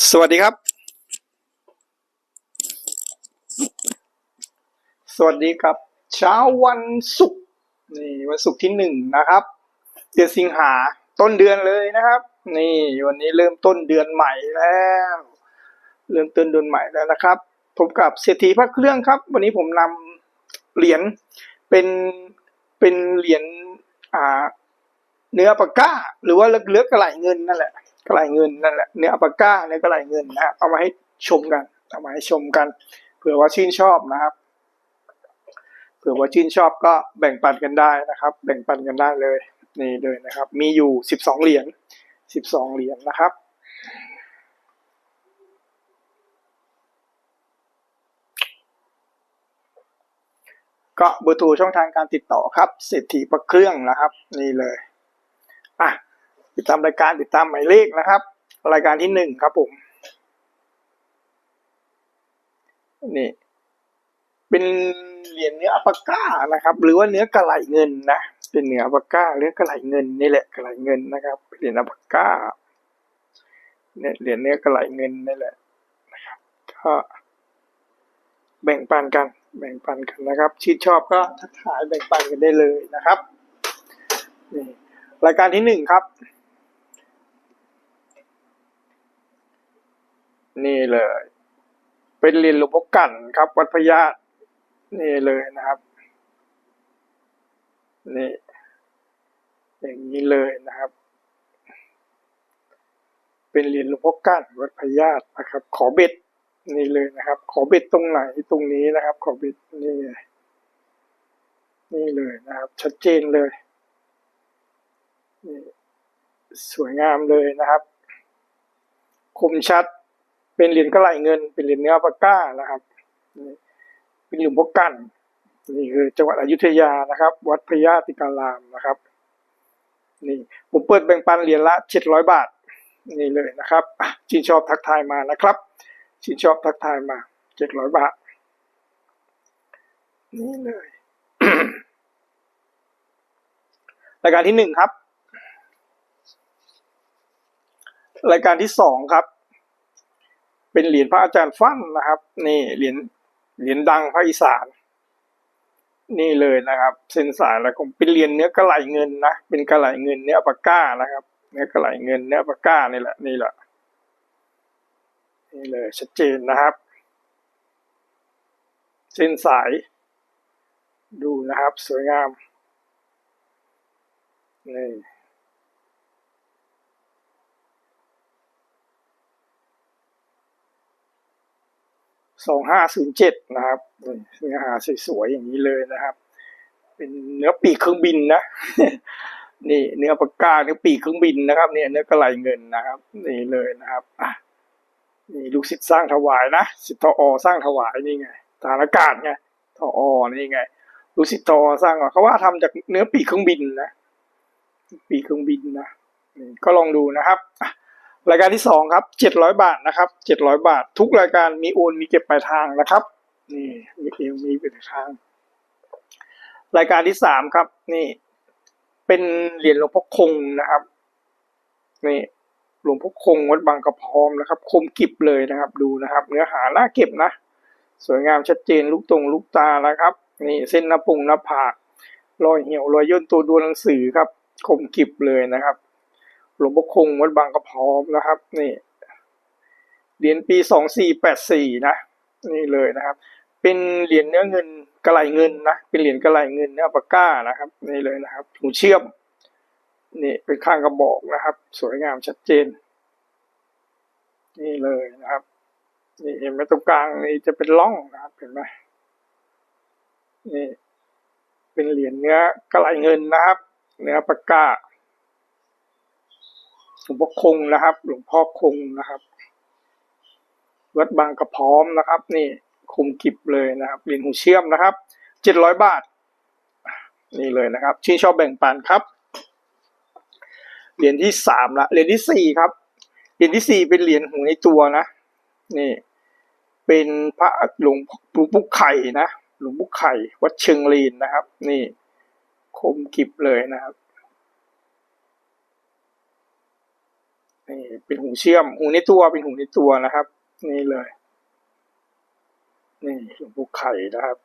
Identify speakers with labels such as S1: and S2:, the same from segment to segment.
S1: สวัสดีครับ สวัสดีครับ เช้าวันศุกร์นี่วันศุกร์ที่หนึ่งนะครับ เดือนสิงหาต้นเดือนเลยนะครับ นี่วันนี้เริ่มต้นเดือนใหม่แล้ว เริ่มต้นเดือนใหม่แล้วนะครับพบกับเศรษฐีพระเครื่องครับ วันนี้ผมนำเหรียญเป็นเป็นเหรียญอ่า เนื้อปากก้าหรือว่าเลือกกระไหลเงินนั่นแหละ กระไหลเงินนั่นแหละเนื้อปากก้าเนื้อกระไหลเงินนะเอามาให้ชมกันเอามาให้ชมกันเผื่อว่าชื่นชอบนะครับเผื่อว่าชื่นชอบก็แบ่งปันกันได้นะครับ แบ่งปันกันได้เลยนี่เลยนะครับ มีอยู่สิบสองเหรียญสิบสองเหรียญนะครับก็เบอร์โทรช่องทางการติดต่อครับเศรษฐีประเครื่องนะครับ นี่เลย ติดตามรายการติดตามหมายเลขนะครับ รายการที่หนึ่งครับผมนี่เป็นเหรียญเนื้ออัปาก้านะครับ หรือว่าเนื้อกระไหลเงินนะเป็นเนื้ออัปาก้าเนื้อกระไหลเงินนี่แหละกระไหลเงินนะครับเหรียญอัปาก้าเนี่ยเหรียญเนื้อกระไหลเงินนี่แหละนะครับก็แบ่งปันกัน แบ่งปันกันนะครับชื่นชอบก็ทักทายแบ่งปันกันได้เลยนะครับนี่รายการที่หนึ่งครับ นี่เลย เป็นเหรียญหลวงพ่อกันครับ วัดพญานี่เลยนะครับ นี่ อย่างนี้เลยนะครับ เป็นเหรียญหลวงพ่อกันวัดพญาตนะครับ ขอเบ็ดนี่เลยนะครับ ขอเบ็ดตรงไหนตรงนี้นะครับ ขอเบ็ดนี่นี่เลยนะครับ ชัดเจนเลยนี่สวยงามเลยนะครับ คมชัด เป็นเหรียญกระไหลเงิน เป็นเหรียญเนื้อปาก้านะครับนี่เป็นหลวงพ่อกันนี่คือจังหวัดอยุธยานะครับ วัดพญาติการามนะครับนี่ผมเปิดแบ่งปันเหรียญละเจ็ดร้อยบาทนี่เลยนะครับชื่นชอบทักทายมานะครับชื่นชอบทักทายมาเจ็ดร้อยบาทนี่เลยรายการที่หนึ่งครับ รายการที่สองครับ เป็นเหรียญพระอาจารย์ฟั่นนะครับ นี่เหรียญเหรียญดังภาคอีสาน นี่เลยนะครับเส้นสายแล้วก็เป็นเหรียญเนื้อกระไหลเงินนะเป็นกระไหลเงินเนื้อปากก้านะครับ เนื้อกระไหลเงินเนื้อปากก้านี่แหละนี่แหละนี่เลยชัดเจนนะครับ เส้นสาย ดูนะครับ สวยงามนี่ สองห้าศูนย์เจ็ดนะครับเนื้อหาสวยๆอย่างนี้เลยนะครับ เป็นเนื้อปีกเครื่องบินนะนี่เนื้อปากกาเนื้อปีกเครื่องบินนะครับ เนี่ยเนื้อกระไหลเงินนะครับนี่เลยนะครับอะนี่ลูกศิษย์สร้างถวายนะศิษย์ทออสร้างถวายนี่ไงฐานอากาศไงทออนี่ไงลูกศิษย์ทอสร้างเขาว่าทำจากเนื้อปีกเครื่องบินนะปีกเครื่องบินนะก็ลองดูนะครับอะ รายการที่สองครับเจ็ดร้อยบาทนะครับเจ็ดร้อยบาท ทุกรายการมีโอนมีเก็บปลายทางนะครับนี่มีเองมีปลายทาง รายการที่สามครับ นี่ เป็นเหรียญหลวงพ่อคงนะครับนี่หลวงพ่อคงวัดบางกระพร้อมนะครับ คมกิบเลยนะครับ ดูนะครับ เนื้อหาน่าเก็บนะ สวยงามชัดเจนลูกตรงลูกตาแล้วครับ นี่เส้นหน้าปุงหน้าผากรอยเหี่ยวรอยย่นตัวดูหนังสือครับ คมกิบเลยนะครับ ลวงพ่อคงวัดบางกระพร้อมนะครับ นี่เหรียญปีสองสี่แปดสี่นะนี่เลยนะครับ เป็นเหรียญเนื้อเงินกระไหลเงินนะเป็นเหรียญกระไหลเงินเนื้อปากก้านะครับ นี่เลยนะครับหูเชื่อมนี่เป็นข้างกระบอกนะครับ สวยงามชัดเจน นี่เลยนะครับนี่เห็นไหมตรงกลางนี่จะเป็นร่องนะครับเห็นไหมนี่เป็นเหรียญเนื้อกระไหลเงินนะครับ เนื้อปากก้า หลวงพ่อคงนะครับ หลวงพ่อคงนะครับ วัดบางกระพร้อมนะครับ นี่คุมกิบเลยนะครับเหรียญหูเชื่อมนะครับเจ็ดร้อยบาท นี่เลยนะครับชื่นชอบแบ่งปันครับเหรียญที่สามละเหรียญที่สี่ครับเหรียญที่สี่เป็นเหรียญหูในตัวนะนี่ เป็นพระหลวงหลวงปู่ไข่นะหลวงปู่ไข่ วัดเชิงลีนนะครับ นี่ คมกิบเลยนะครับ นี่เป็นหูเชื่อม หูในตัวเป็นหูในตัวนะครับ นี่เลย นี่หลวงปู่ไข่นะครับ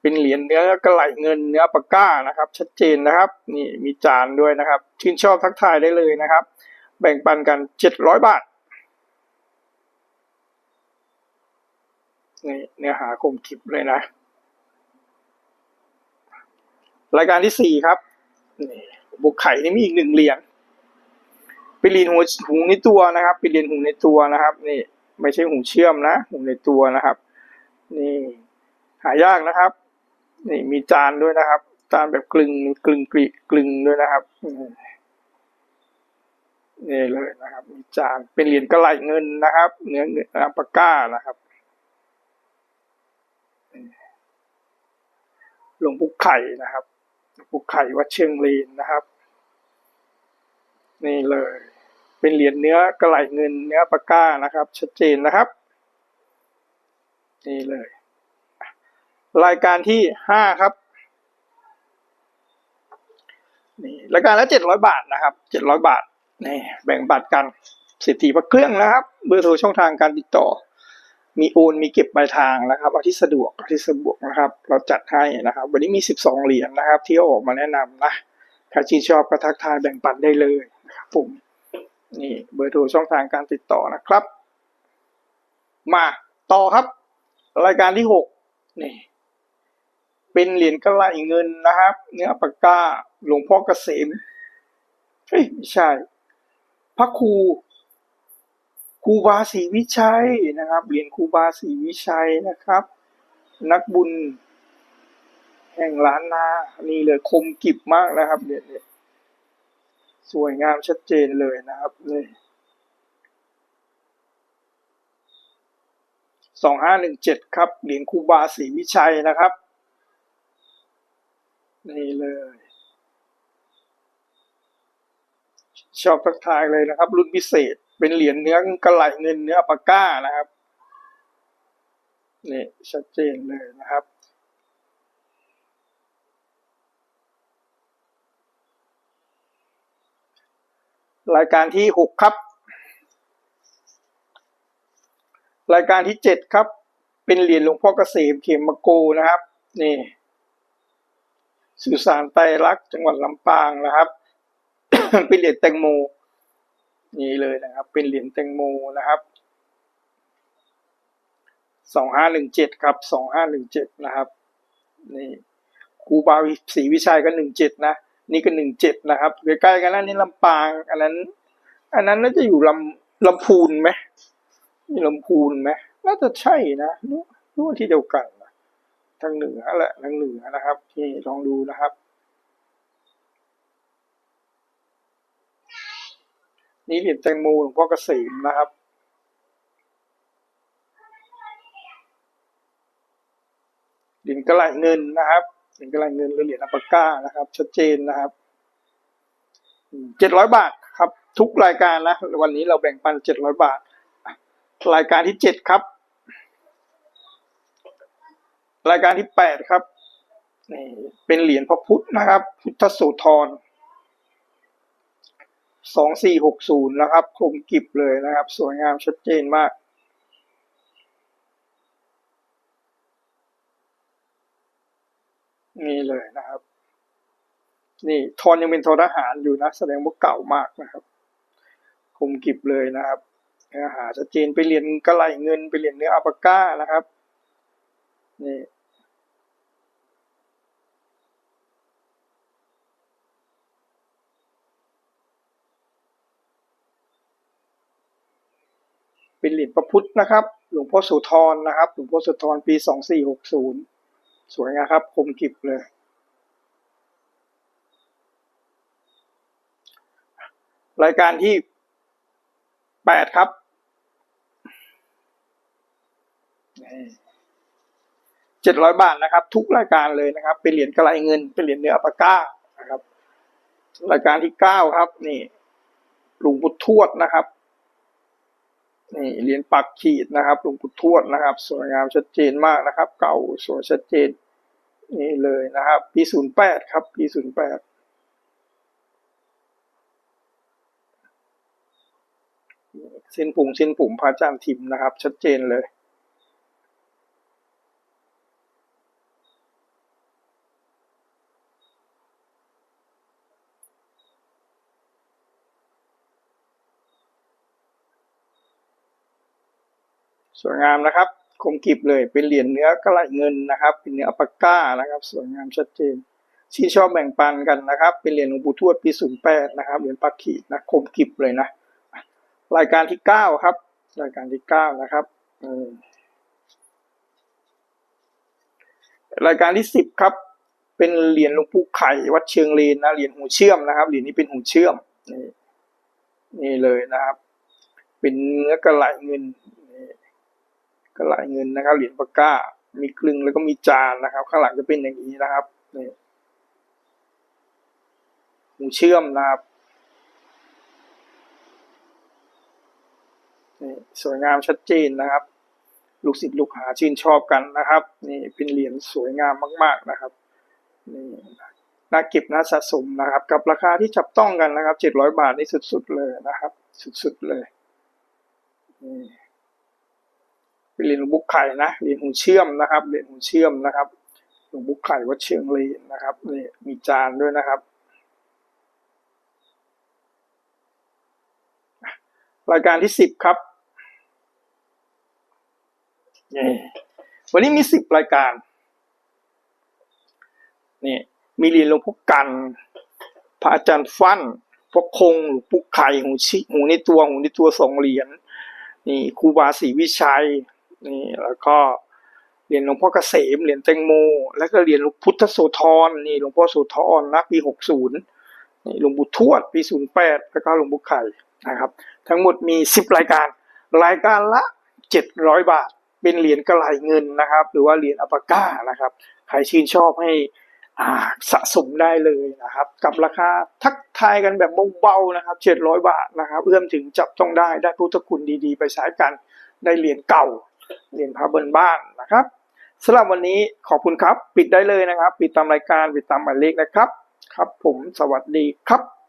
S1: เป็นเหรียญเนื้อกระไหลเงินเนื้อปากก้านะครับ ชัดเจนนะครับ นี่มีจานด้วยนะครับ ชื่นชอบทักทายได้เลยนะครับ แบ่งปันกันเจ็ดร้อยบาทนี่เนื้อหาคมคลิปเลยนะ รายการที่สี่ครับนี่บุกไข่นี่มีอีกหนึ่งเหรียญ เป็นเหรียญหูหูในตัวนะครับเป็นเหรียญหูในตัวนะครับ นี่ ไม่ใช่หูเชื่อมนะ หูในตัวนะครับ นี่ หายากนะครับ นี่มีจานด้วยนะครับ จานแบบกลึงกลึงกรีกลึงด้วยนะครับนี่เลยนะครับ มีจานเป็นเหรียญกระไหลเงินนะครับเนื้อเงินปากก้านะครับหลวงปู่ไข่นะครับหลวงปู่ไข่วัดเชียงรีนนะครับ นี่เลย เป็นเหรียญเนื้อกระไหลเงินเนื้อปาก้านะครับ ชัดเจนนะครับ นี่เลย รายการที่ห้าครับนี่รายการละเจ็ดร้อยบาทนะครับเจ็ดร้อยบาทนี่แบ่งบัตรกันสิทธิพระเครื่องนะครับ เบอร์โทรช่องทางการติดต่อ มีโอนมีเก็บปลายทางนะครับเอาที่สะดวกเอาที่สะดวกนะครับ เราจัดให้นะครับ วันนี้มีสิบสองเหรียญนะครับ ที่ออกมาแนะนำนะใครชื่นชอบก็ทักทายแบ่งปันได้เลยนะครับผม นี่เบอร์โทรช่องทางการติดต่อนะครับ มาต่อครับ รายการที่หกนี่ เป็นเหรียญกระไหลเงินนะครับ เนื้อปากกาหลวงพ่อเกษมเฮ้ยไม่ใช่พระครูครูบาศรีวิชัยนะครับเหรียญครูบาศรีวิชัยนะครับ นักบุญแห่งล้านนานี่เลยคมกิบมากนะครับเนี่ยเนี่ย สวยงามชัดเจนเลยนะครับนี่สองห้าหนึ่งเจ็ดครับ เหรียญคูบาศรีวิชัยนะครับ นี่เลย ชอบทักทายเลยนะครับ รุ่นพิเศษ เป็นเหรียญเนื้อกระไหลเงินเนื้อปาก้านะครับ นี่ชัดเจนเลยนะครับ รายการที่หกครับ รายการที่เจ็ดครับ เป็นเหรียญหลวงพ่อเกษมเขมมโกนะครับ นี่สื่อสารไตรลักษ์จังหวัดลำปางนะครับ เป็นเหรียญแตงโมนี่เลยนะครับ เป็นเหรียญแตงโมนะครับสองห้าหนึ่งเจ็ดครับสองห้าหนึ่งเจ็ดนะครับ นี่ครูบาศรีวิชัยก็หนึ่งเจ็ดนะ นี่ก็หนึ่งเจ็ดนะครับใกล้ๆกันนั่นนี่ลำปาง อันนั้น อันนั้นน่าจะอยู่ลำลำพูนไหมมีลำพูนไหมน่าจะใช่นะรู้ว่าที่เดียวกันนะทางเหนือแหละทางเหนือนะครับนี่ลองดูนะครับนี่เหรียญแตงโมหลวงพ่อเกษมนะครับเหรียญกระไหลเงินนะครับ เหรียญกระไหลเงินหรือเหรียญอัปก้านะครับ ชัดเจนนะครับเจ็ดร้อยบาทครับ ทุกรายการนะวันนี้เราแบ่งปันเจ็ดร้อยบาท รายการที่เจ็ดครับ รายการที่แปดครับนี่เป็นเหรียญพระพุทธนะครับ พุทธโสธรสองสี่หกศูนย์นะครับคมกิบเลยนะครับ สวยงามชัดเจนมาก นี่เลยนะครับ นี่ทอนยังเป็นทอทหารอยู่นะ แสดงว่าเก่ามากนะครับ คมกิบเลยนะครับเนื้อหาชัดเจนไปเรียนกระไหลเงินไปเรียนเนื้ออัปก้านะครับ นี่เป็นเหรียญประพุทธนะครับ หลวงพ่อโสธรนะครับ หลวงพ่อโสธรปีสองสี่หกศูนย์ สวยงามครับคมกิบเลย รายการที่แปดครับ เจ็ดร้อยบาทนะครับ ทุกรายการเลยนะครับ เป็นเหรียญกระไรเงิน เป็นเหรียญเนื้อปากก้านะครับ รายการที่เก้าครับ นี่หลวงปู่ทวดนะครับ นี่เหรียญปักขีดนะครับหลวงปู่ทวดนะครับ สวยงามชัดเจนมากนะครับ เก่าสวยชัดเจน นี่เลยนะครับ ปีศูนย์แปดครับ ปีศูนย์แปดเส้นปุ่มเส้นปุ่มพระอาจาร์ทิมนะครับ ชัดเจนเลย สวยงามนะครับคมกริบเลยเป็นเหรียญเนื้อกระไหลเงินนะครับ เป็นเนื้ออัปาก้านะครับ สวยงามชัดเจนที่ชอบแบ่งปันกันนะครับ เป็นเหรียญหลวงปู่ทวดปีศูนย์แปดนะครับเหรียญปักขีดนะคมกริบเลยนะ รายการที่เก้าครับ รายการที่เก้านะครับอืมรายการที่สิบครับ เป็นเหรียญหลวงปู่ไข่วัดเชิงเลนนะเหรียญหูเชื่อมนะครับเหรียญนี้เป็นหูเชื่อมนี่นี่เลยนะครับ เป็นเนื้อกระไหลเงิน กระไหลเงินนะครับ เหรียญปากกา มีกลึงแล้วก็มีจานนะครับ ข้างหลังจะเป็นอย่างนี้นะครับนี่หูเชื่อมนะครับนี่สวยงามชัดเจนนะครับ ลูกศิษย์ลูกหาชื่นชอบกันนะครับ นี่เป็นเหรียญสวยงามมาก ๆนะครับนี่น่าเก็บน่าสะสมนะครับ กับราคาที่จับต้องกันนะครับเจ็ดร้อยบาทนี่สุดๆเลยนะครับ สุดๆเลยนี่ เป็นเหรียญหลวงบุกไข่นะเหรียญหูเชื่อมนะครับเหรียญหูเชื่อมนะครับหลวงบุกไข่วัดเชียงเลนนะครับนี่มีจานด้วยนะครับ รายการที่สิบครับนี่วันนี้มีสิบรายการนี่มีเหรียญหลวงพ่อกัน พระอาจารย์ฟั่นพวกคงหลวงปู่ไข่หูชิหูในตัวหูในตัวสองเหรียญนี่ครูบาศรีวิชัย นี่แล้วก็เหรียญหลวงพ่อเกษมเหรียญแตงโม แล้วก็เหรียญหลวงพุทธโสธรนี่หลวงพ่อโสธรนะปีหกศูนย์นี่หลวงปู่ทวดปีศูนย์แปดแล้วก็หลวงปู่ไข่นะครับ ทั้งหมดมีสิบรายการ รายการละเจ็ดร้อยบาท เป็นเหรียญกระไหลเงินนะครับ หรือว่าเหรียญอัปาก้านะครับ ใครชื่นชอบให้สะสมได้เลยนะครับ กับราคาทักทายกันแบบเบาๆนะครับเจ็ดร้อยบาทนะครับ เอื้อมถึงจับต้องได้ได้พุทธคุณดีๆ ไปใช้กันได้เหรียญเก่า เหรียญพระเบินบ้านนะครับสำหรับวันนี้ขอบคุณครับ ปิดได้เลยนะครับ ปิดตามรายการปิดตามหมายเลขนะครับ ครับ ผมสวัสดีครับ